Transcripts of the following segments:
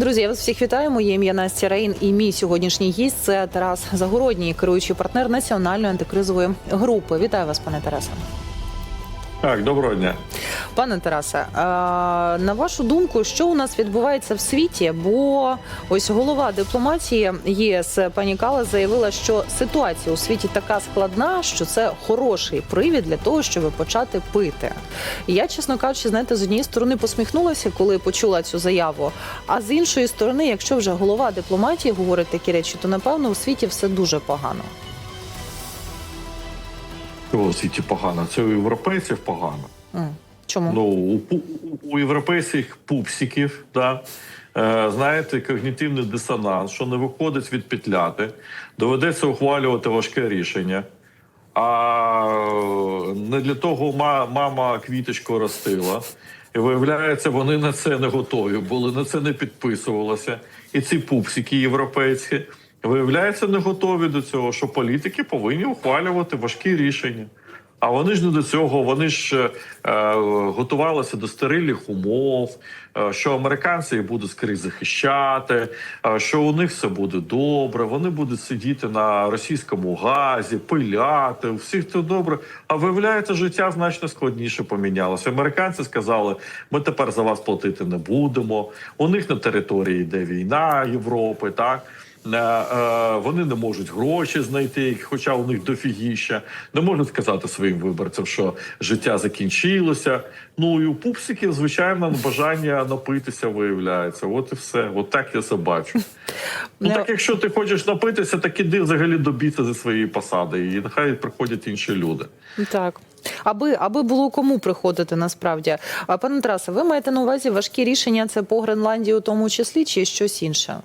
Друзі, я вас всіх вітаю. Моє ім'я Настя Рейн і мій сьогоднішній гість це Тарас Загородній, керуючий партнер національної антикризової групи. Вітаю вас, пане Тарасе. Так, доброго дня. Пане Тарасе, на вашу думку, що у нас відбувається в світі? Бо ось голова дипломатії ЄС пані Кала заявила, що ситуація у світі така складна, що це хороший привід для того, щоб почати пити. Я, чесно кажучи, знаєте, з однієї сторони посміхнулася, коли почула цю заяву. А з іншої сторони, якщо вже голова дипломатії говорить такі речі, то напевно у світі все дуже погано. Що у світі погано? Це у європейців погано. М. Чому? Ну, у, у європейських пупсиків, да, е, знаєте, когнітивний дисонанс, що не виходить від петляти, доведеться ухвалювати важке рішення. А не для того ма- мама квіточку ростила. І виявляється, вони на це не готові були, на це не підписувалося. І ці пупсики європейські, виявляється, не готові до цього, що політики повинні ухвалювати важкі рішення. А вони ж не до цього, вони ж е, е, готувалися до стерильних умов, е, що американці їх будуть скрізь захищати, е, що у них все буде добре. Вони будуть сидіти на російському газі, пиляти, у всіх все добре. А виявляється, життя значно складніше помінялося. Американці сказали: ми тепер за вас платити не будемо. У них на території йде війна Європи, так. Е, Вони не можуть гроші знайти, хоча у них дофігіща. Не можуть сказати своїм виборцям, що життя закінчилося. Ну і у пупсиків, звичайно, бажання напитися виявляється. От і все. От так я це бачу. Ну так, якщо ти хочеш напитися, так іди взагалі добіться зі своєї посади, і нехай приходять інші люди. Так. Аби, аби було кому приходити насправді. Пане Тарасе, ви маєте на увазі важкі рішення це по Гренландії у тому числі, чи щось інше?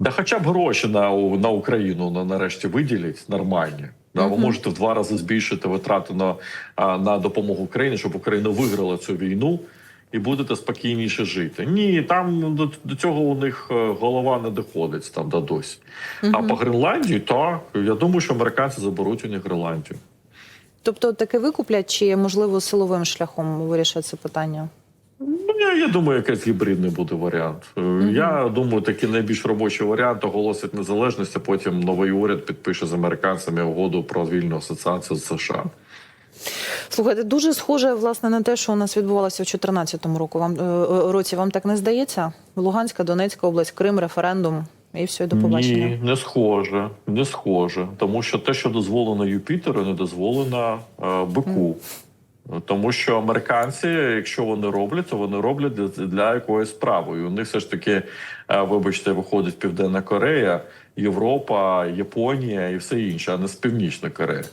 Да хоча б гроші на, на Україну на, нарешті виділять нормальні. Да, ви можете в два рази збільшити витрати на, на допомогу Україні, щоб Україна виграла цю війну і будете спокійніше жити. Ні, там до, до цього у них е, голова не доходить там до досі. А по Гренландії, так я думаю, що американці заберуть у них Гренландію. Тобто таке викуплять, чи можливо силовим шляхом вирішать це питання? Ну, я, думаю, якийсь гібридний буде варіант. Е, Я думаю, такий найбільш робочий варіант оголосить незалежність, а потім новий уряд підпише з американцями угоду про вільну асоціацію з США. Слухайте, дуже схоже власне на те, що у нас відбувалося в 2014 року. Вам е, е, році вам так не здається? Луганська, Донецька область, Крим, референдум і все, до побачення. Ні, не схоже, не схоже. Тому що те, що дозволено Юпітеру, не дозволено е, бику. Тому що американці, якщо вони роблять, то вони роблять для, для якоїсь справи. І у них все ж таки, е, вибачте, виходить Південна Корея, Європа, Японія і все інше, а не з Північної Кореї.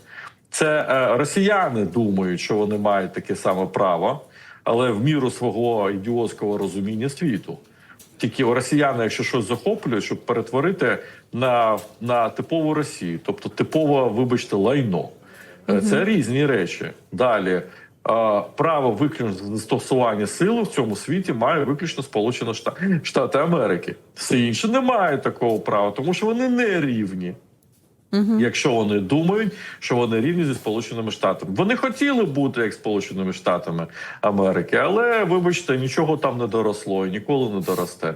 Це е, росіяни думають, що вони мають таке саме право, але в міру свого ідіотського розуміння світу. Тільки росіяни, якщо щось захоплюють, щоб перетворити на, на типову Росію, тобто типове, вибачте, лайно. Е, Це різні речі. Далі право виключно застосування сили в цьому світі має виключно Сполучені Штати, Штати Америки. Все інше не має такого права, тому що вони не рівні. Якщо вони думають, що вони рівні зі Сполученими Штатами, вони хотіли бути як Сполученими Штатами Америки, але вибачте, нічого там не доросло і ніколи не доросте.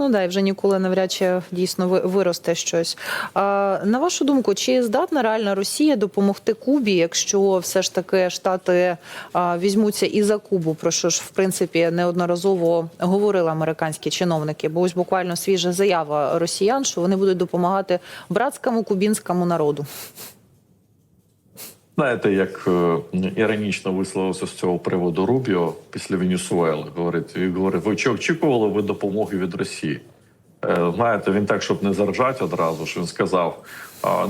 Ну да, і вже ніколи навряд чи дійсно виросте щось. А, на вашу думку, чи здатна реальна Росія допомогти Кубі, якщо все ж таки Штати а, візьмуться і за Кубу, про що ж в принципі неодноразово говорили американські чиновники? Бо ось буквально свіжа заява росіян, що вони будуть допомагати братському кубінському народу. Знаєте, як е, іронічно висловився з цього приводу Рубіо після Венесуели. Говорить, і говорить, ви чи очікували ви допомоги від Росії? Е, Знаєте, він так, щоб не заржати одразу, що він сказав: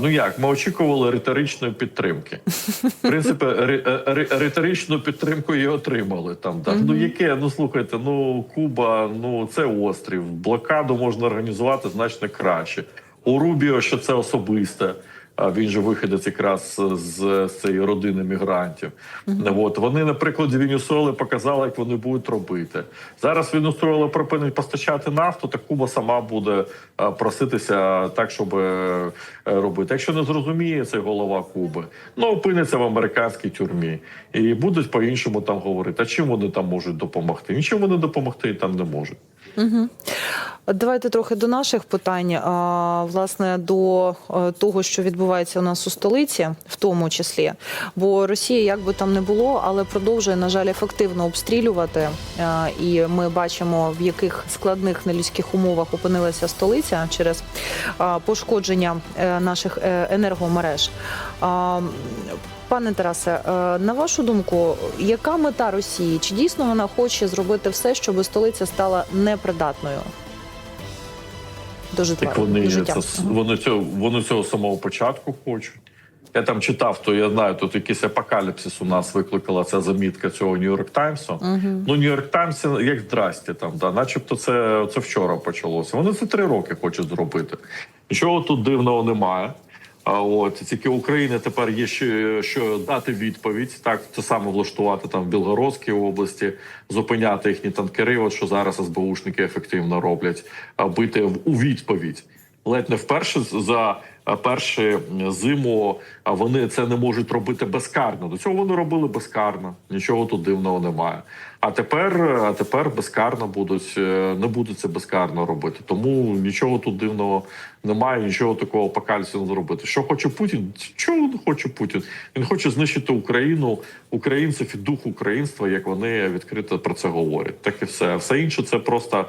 ну як, ми очікували риторичної підтримки. В принципі, ри- е, риторичну підтримку і отримали там. Так. Ну яке? Ну слухайте, ну Куба, ну це острів. Блокаду можна організувати значно краще. У Рубіо, що це особисте. Він же виходець якраз з, з цієї родини мігрантів. От вони на прикладі Венесуели показали, як вони будуть робити. Зараз Венесуела припинить постачати нафту, так Куба сама буде проситися так, щоб е, робити. Якщо не зрозуміє цей голова Куби, ну опиниться в американській тюрмі і будуть по-іншому там говорити. А чим вони там можуть допомогти? Нічим вони допомогти там не можуть. Давайте трохи до наших питань. А, власне, до е, того, що відбувається у нас у столиці, в тому числі. Бо Росія, як би там не було, але продовжує, на жаль, ефективно обстрілювати. І ми бачимо, в яких складних нелюдських умовах опинилася столиця через пошкодження е, наших е, енергомереж. Пане Тарасе, е, на вашу думку, яка мета Росії? Чи дійсно вона хоче зробити все, щоб столиця стала непридатною? До житла, Так вони до життя. це вони цього вони цього самого початку хочуть. Я там читав, то я знаю, тут якийсь апокаліпсис у нас викликала ця замітка цього Нью-Йорк Таймсу. Ну, Нью-Йорк Таймс як здрасті там, да, начебто це, це вчора почалося. Вони це три роки хочуть зробити. Нічого тут дивного немає. От тільки України тепер є що, що дати відповідь. Так це саме влаштувати там в Білгородській області, зупиняти їхні танкери. От що зараз СБУшники ефективно роблять, а бити в- у відповідь. Ледь не вперше за а, першу зиму а вони це не можуть робити безкарно. До цього вони робили безкарно. Нічого тут дивного немає. А тепер, а тепер безкарно будуть е, не будуть це безкарно робити. Тому нічого тут дивного немає, нічого такого апокаліпсису не зробити. Що хоче Путін? Чого хоче Путін? Він хоче знищити Україну, українців і дух українства, як вони відкрито про це говорять. Так і все. Все інше це просто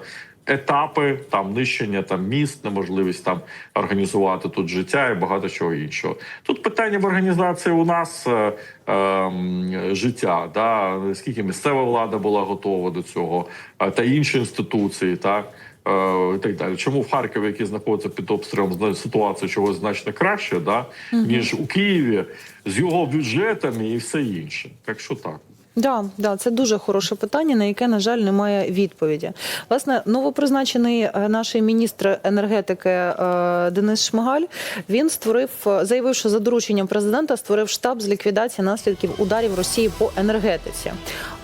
етапи, там нищення там міст, неможливість там організувати тут життя і багато чого іншого. Тут питання в організації у нас е, ем, життя, да скільки місцева влада була готова до цього, е, та інші інституції, так. е, І так далі, чому в Харкові, який знаходиться під обстрілом, ситуація чогось значно краще, да ніж у Києві з його бюджетами і все інше. Так що так. Да, да, це дуже хороше питання, на яке, на жаль, немає відповіді. Власне, новопризначений е, наш міністр енергетики е, Денис Шмигаль він створив, е, заявив, що за дорученням президента створив штаб з ліквідації наслідків ударів Росії по енергетиці.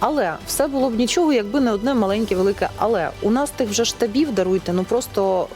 Але все було б нічого, якби не одне маленьке велике. Але у нас тих вже штабів даруйте, ну просто.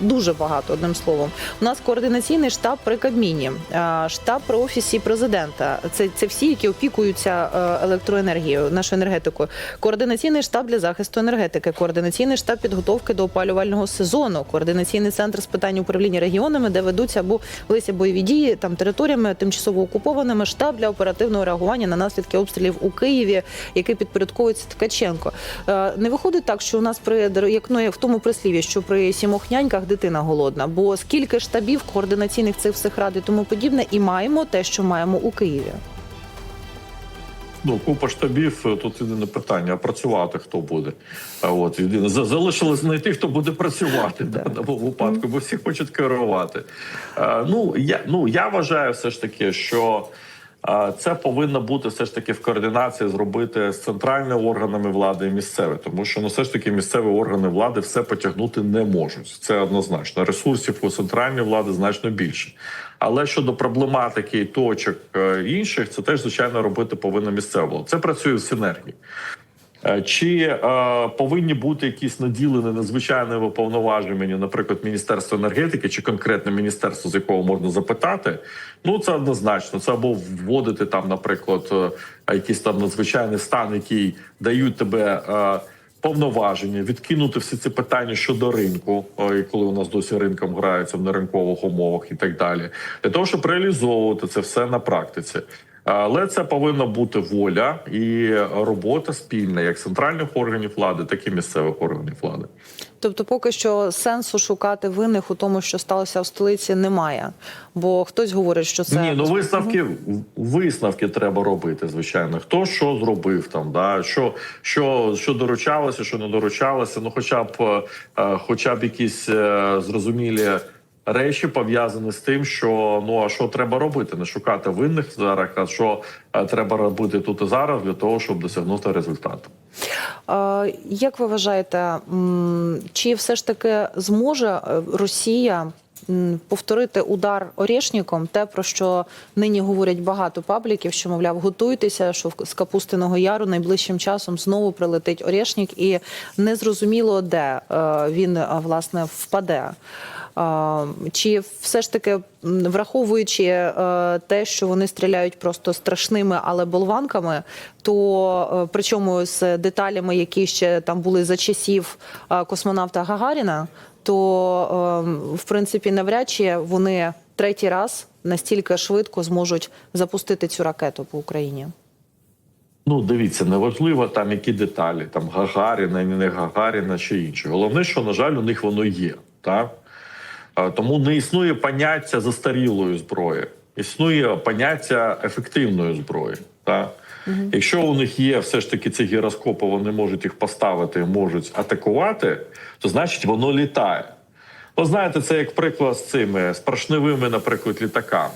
Дуже багато одним словом. У нас координаційний штаб при Кабміні, е, штаб при офісі президента. Це, це всі, які опікуються е, електроенергією, нашою енергетикою. Координаційний штаб для захисту енергетики, координаційний штаб підготовки до опалювального сезону, координаційний центр з питань управління регіонами, де ведуться або велися бойові дії там територіями тимчасово окупованими. Штаб для оперативного реагування на наслідки обстрілів у Києві, який підпорядковується Ткаченко. Е, Не виходить так, що у нас при як ну в тому прислів'ї, що при сімох няньках дитина голодна. Бо скільки штабів координаційних цих всіх рад і тому подібне, і маємо те, що маємо у Києві. Ну, купа штабів, е, тут єдине питання, а працювати хто буде? А от єдине залишилось знайти, хто буде працювати Да. в випадку, бо всі хочуть керувати. Е, ну я ну я вважаю, все ж таки, що. Це повинно бути все ж таки в координації зробити з центральними органами влади і місцеві, тому що ну все ж таки місцеві органи влади все потягнути не можуть. Це однозначно. Ресурсів у центральної влади значно більше. Але щодо проблематики і точок е, інших, це теж звичайно робити повинна місцева. Це працює в синергії. Е, Чи е, повинні бути якісь наділені надзвичайними повноваженнями, наприклад, Міністерство енергетики чи конкретне міністерство, з якого можна запитати? Ну це однозначно. Це або вводити там, наприклад, е, якийсь там надзвичайний стан, який дають тебе. Е, Повноваження відкинути всі ці питання щодо ринку, е, і коли у нас досі ринком граються в неринкових умовах і так далі, для того, щоб реалізовувати це все на практиці. Але це повинна бути воля і робота спільна як центральних органів влади, так і місцевих органів влади. Тобто, поки що сенсу шукати винних у тому, що сталося в столиці, немає. Бо хтось говорить, що це Ні, ну висновки висновки треба робити. Звичайно, хто що зробив там, да що, що, що доручалося, що не доручалося. Ну, хоча б, е, хоча б якісь е, зрозумілі. Речі пов'язані з тим, що ну а що треба робити? Не шукати винних зараз, а що е, треба робити тут і зараз для того, щоб досягнути результату. Як ви вважаєте, чи все ж таки зможе е, Росія повторити удар орєшніком, те про що нині говорять багато пабліків, що мовляв, готуйтеся, що з Капустиного Яру найближчим часом знову прилетить орєшнік, і незрозуміло, де е, він власне впаде. Чи все ж таки, враховуючи е, те, що вони стріляють просто страшними, але болванками, то е, причому з деталями, які ще там були за часів е, космонавта Гагаріна, то в принципі навряд чи вони третій раз настільки швидко зможуть запустити цю ракету по Україні. Ну, дивіться, неважливо там які деталі, там Гагаріна, не Гагаріна чи інше. Головне, що, на жаль, у них воно є. Так? А, Тому не існує поняття застарілої зброї, існує поняття ефективної зброї. Так? Якщо у них є все ж таки ці гіроскопи, вони можуть їх поставити, можуть атакувати, то значить воно літає. Ви знаєте, це як приклад з цими з поршневими, наприклад, літаками.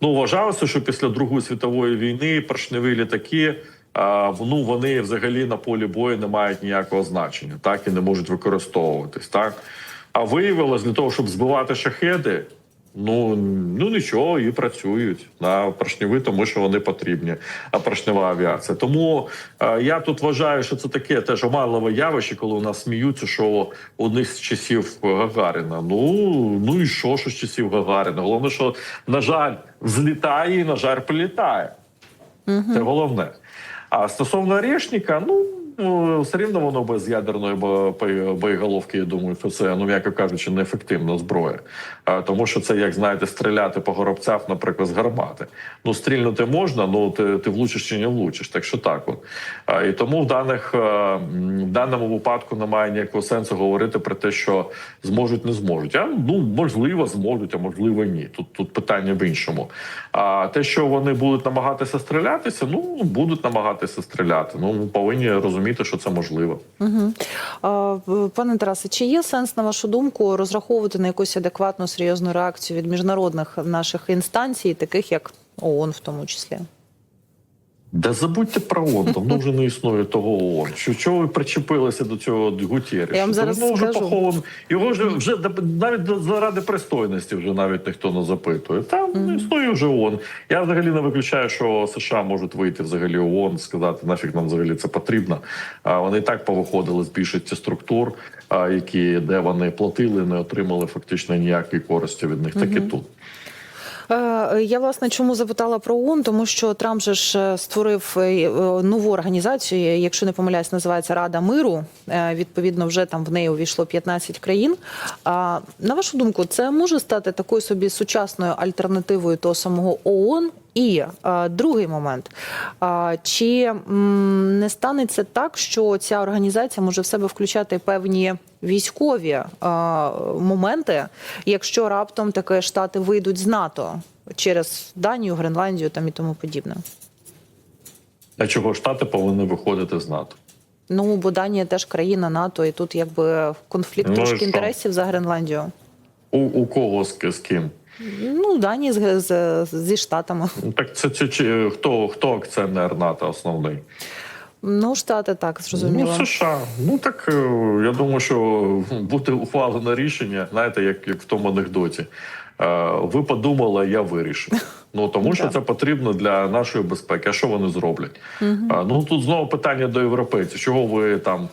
Ну, вважалося, що після Другої світової війни поршневі літаки. А, ну вони взагалі на полі бою не мають ніякого значення, так і не можуть використовуватись. Так а виявилось для того, щоб збивати шахеди. Ну ну нічого, і працюють на поршневі, тому що вони потрібні. А поршнева авіація. Тому е, я тут вважаю, що це таке теж оманливе явище, коли у нас сміються, що у них з часів Гагаріна. Ну ну і що, що з часів Гагаріна? Головне, що на жаль, взлітає і на жаль, прилітає. Це головне. А стосовно Орешника, ну. Ну, Все рівно воно без ядерної бо- бо- боєголовки, я думаю, що це, ну м'яко кажучи, неефективна зброя. Тому що це, як знаєте, стріляти по горобцях, наприклад, з гармати. Ну, стрільнути можна, ну ти, ти влучиш чи не влучиш. Так що так. От. І тому в даних в даному випадку немає ніякого сенсу говорити про те, що зможуть, не зможуть. А ну можливо, зможуть, а можливо, ні. Тут тут питання в іншому. А те, що вони будуть намагатися стрілятися, ну будуть намагатися стріляти. Ну ми повинні розуміти, що це можливо. Угу. Пане Тарасе, чи є сенс, на вашу думку, розраховувати на якусь адекватну серйозну реакцію від міжнародних наших інстанцій, таких як ООН в тому числі? Да забудьте про ООН, давно вже не існує того ООН. Що чого ви причепилися до цього Гутєріша? Я вам зараз Давно вже скажу. похован. Його вже вже навіть заради пристойності вже навіть ніхто не запитує. Там існує вже ООН. Я взагалі не виключаю, що США можуть вийти взагалі ООН, сказати, нафіг нам взагалі це потрібно. А вони і так повиходили з більшості структур, а, які де вони платили, не отримали фактично ніякої користі від них. Так і тут. Е, Я власне чому запитала про ООН, тому що Трамп же ж е, створив е, нову організацію, якщо не помиляюсь, називається Рада миру. Відповідно, вже там в неї увійшло 15 країн. А на вашу думку, це може стати такою собі сучасною альтернативою того самого ООН? І е, другий момент: а, чи м, не станеться так, що ця організація може в себе включати певні військові е, моменти, якщо раптом таке штати вийдуть з НАТО через Данію, Гренландію там і тому подібне? А чого штати повинні виходити з НАТО? Ну бо Данія теж країна НАТО, і тут якби конфлікт Ну трошки інтересів за Гренландію. У, у кого з, з ким? Ну Данії з, з, зі штатами. Так це, це, чи хто хто акціонер НАТО основний? Ну штати так зрозуміло. Ну, США. Ну так е, я думаю, що буде ухвалено рішення, знаєте, як, як в тому анекдоті. Е, Ви подумали, я вирішив. Ну тому що це потрібно для нашої безпеки. А що вони зроблять? Е, Ну тут знову питання до європейців. Чого ви там?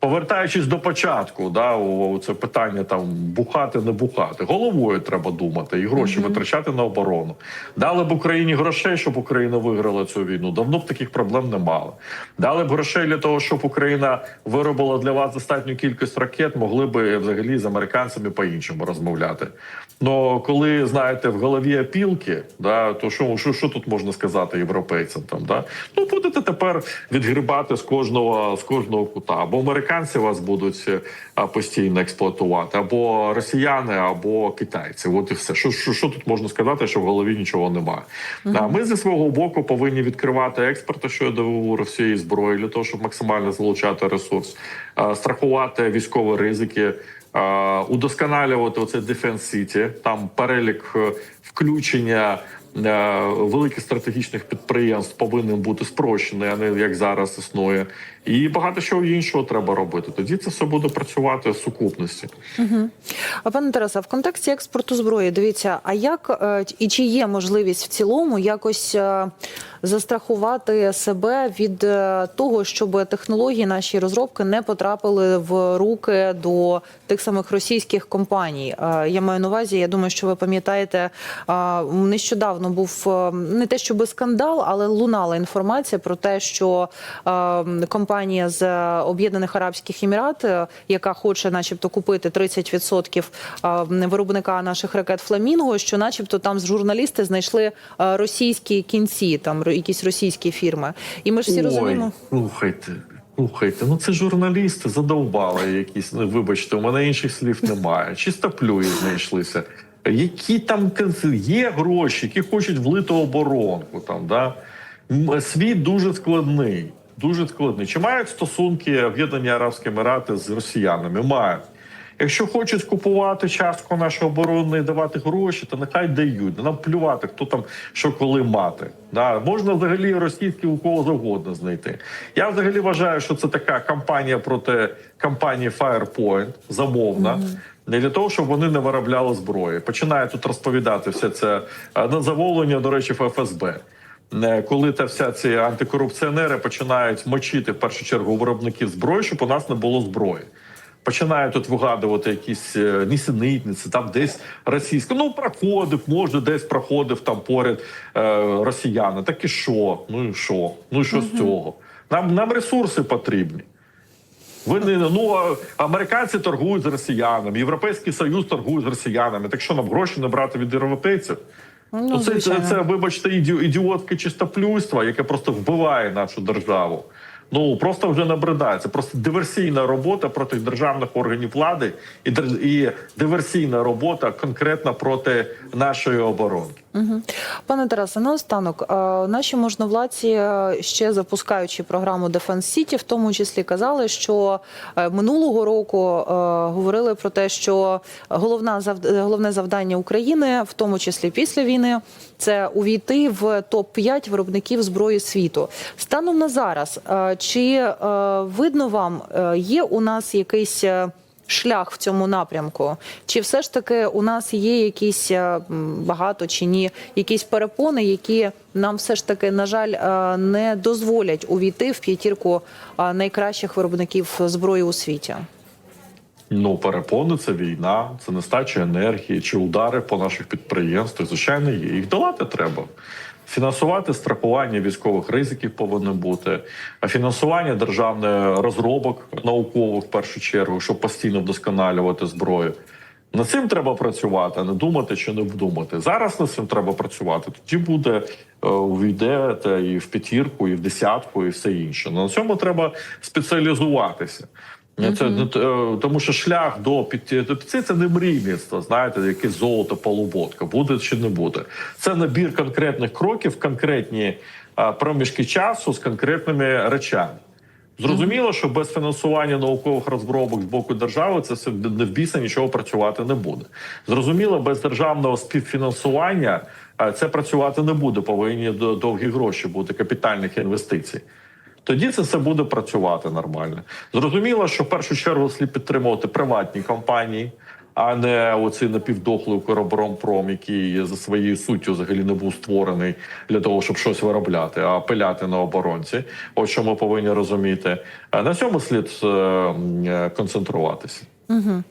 Повертаючись до початку, да, це питання там бухати, не бухати. Головою треба думати і гроші витрачати на оборону. Дали б Україні грошей, щоб Україна виграла цю війну. Давно б таких проблем не мали. Дали б грошей для того, щоб Україна виробила для вас достатню кількість ракет, могли б взагалі з американцями по-іншому розмовляти. Ну коли знаєте, в голові опілки, да, то що, що, що тут можна сказати європейцям? Там да ну будете тепер відгрібати з кожного з кожного кута. Або американці вас будуть е, постійно експлуатувати, або росіяни, або китайці. От і все. Що, що, що тут можна сказати, що в голові нічого немає? А ми зі свого боку повинні відкривати експорт щодо Росії зброї для того, щоб максимально залучати ресурс, страхувати військові ризики. Удосконалювати оце Defense City, там перелік е, включення великих стратегічних підприємств повинен бути спрощений, а не як зараз існує. І багато чого іншого треба робити. Тоді це все буде працювати в сукупності. А пане Тарасе, в контексті експорту зброї, дивіться, а як е, і чи є можливість в цілому якось е, застрахувати себе від е, того, щоб технології наші розробки не потрапили в руки до тих самих російських компаній? Я маю на увазі, я думаю, що ви пам'ятаєте, нещодавно був е, не те, щоб скандал, але лунала інформація про те, що е, компанія з Об'єднаних Арабських Емірат, е, яка хоче, начебто, купити 30% е, виробника наших ракет Фламінго, що, начебто, там з журналісти знайшли е, російські кінці, там якісь російські фірми. І ми ж всі розуміємо. слухайте. Слухайте, ну це журналісти задовбали якісь. Ну, вибачте, у мене інших слів немає. Чистоплюї знайшлися. Які там є гроші, які хочуть влити оборонку. Там да світ дуже складний. Дуже складний. Чи мають стосунки Об'єднані Арабські Емірати з росіянами? Мають. Якщо хочуть купувати частку нашої оборони і давати гроші, то нехай дають. Нам плювати, хто там що коли мати. Да, можна взагалі російські у кого завгодно знайти. Я взагалі вважаю, що це така кампанія проти кампанії Firepoint, замовна. Не для того, щоб вони не виробляли зброї. Починає тут розповідати все це е, на замовлення, до речі, ФСБ. Е, Коли та вся ці антикорупціонери починають мочити в першу чергу виробників зброї, щоб у нас не було зброї. Починає тут вигадувати якісь е, нісенітниці, там десь російська. Ну проходив, може, десь проходив там поряд е, росіяни. Так і що? Ну і що? Ну і що з цього? Нам нам ресурси потрібні. Ви не ну американці торгують з росіянами, Європейський Союз торгує з росіянами. Так що нам гроші не брати від європейців? Ну, це, це, це, вибачте, іді, ідіотське чистоплюйство, яке просто вбиває нашу державу. Ну просто вже набридає. Це просто диверсійна робота проти державних органів влади і, і диверсійна робота конкретно проти нашої оборонки. Мгм. Пане Тарасе, наостанок, е, наші можновладці, е, ще запускаючи програму Defense City, в тому числі казали, що е, минулого року говорили про те, що головна головне завдання України, в тому числі після війни, це увійти в топ 5 виробників зброї світу. Станом на зараз, е, чи е, видно вам, е, є у нас якийсь шлях в цьому напрямку? Чи все ж таки у нас є якісь багато чи ні, якісь перепони, які нам все ж таки, на жаль, не дозволять увійти в п'ятірку найкращих виробників зброї у світі? Ну, перепони це війна, це нестача енергії чи удари по наших підприємствах. Звичайно, є. Їх долати треба. Фінансувати страхування військових ризиків повинно бути, а фінансування державних розробок наукових в першу чергу, щоб постійно вдосконалювати зброю. Над цим треба працювати, а не думати чи не думати. Зараз над цим треба працювати. Тоді буде е, увійдете і в п'ятірку, і в десятку, і все інше. На цьому треба спеціалізуватися. Це е, тому, що шлях до під це не мрійництво, знаєте, якесь золото полуботка, буде чи не буде. Це набір конкретних кроків, конкретні проміжки часу з конкретними речами. Зрозуміло, що без фінансування наукових розробок з боку держави це все не в біса нічого працювати не буде. Зрозуміло, без державного співфінансування це працювати не буде. Повинні до- довгі гроші бути капітальних інвестицій. Тоді це все буде працювати нормально. Зрозуміло, що в першу чергу слід підтримувати приватні компанії, а не оцей напівдохлий коробромпром, який за своєю суттю взагалі не був створений для того, щоб щось виробляти, а пиляти на оборонці. От що ми повинні розуміти. На цьому слід е, е, концентруватися. Угу.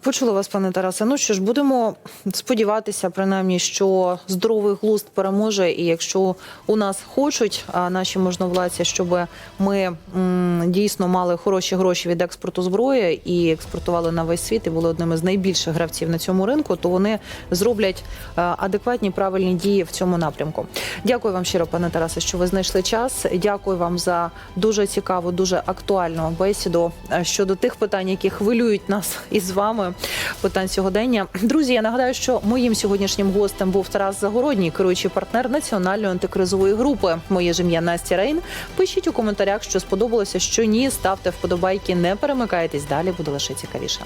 Почула вас, пане Тарасе. Ну що ж, будемо сподіватися, принаймні, що здоровий глузд переможе, і якщо у нас хочуть а, наші можновладці, щоб ми м, дійсно мали хороші гроші від експорту зброї і експортували на весь світ, і були одними з найбільших гравців на цьому ринку, то вони зроблять адекватні правильні дії в цьому напрямку. Дякую вам щиро, пане Тарасе, що ви знайшли час. Дякую вам за дуже цікаву, дуже актуальну бесіду щодо тих питань, які хвилюють нас із вами. Питань сьогодення. Друзі, я нагадаю, що моїм сьогоднішнім гостем був Тарас Загородній, керуючий партнер національної антикризової групи. Моє ж ім'я Настя Рейн. Пишіть у коментарях, що сподобалося, що ні. Ставте вподобайки, не перемикайтесь. Далі буде лише цікавіше.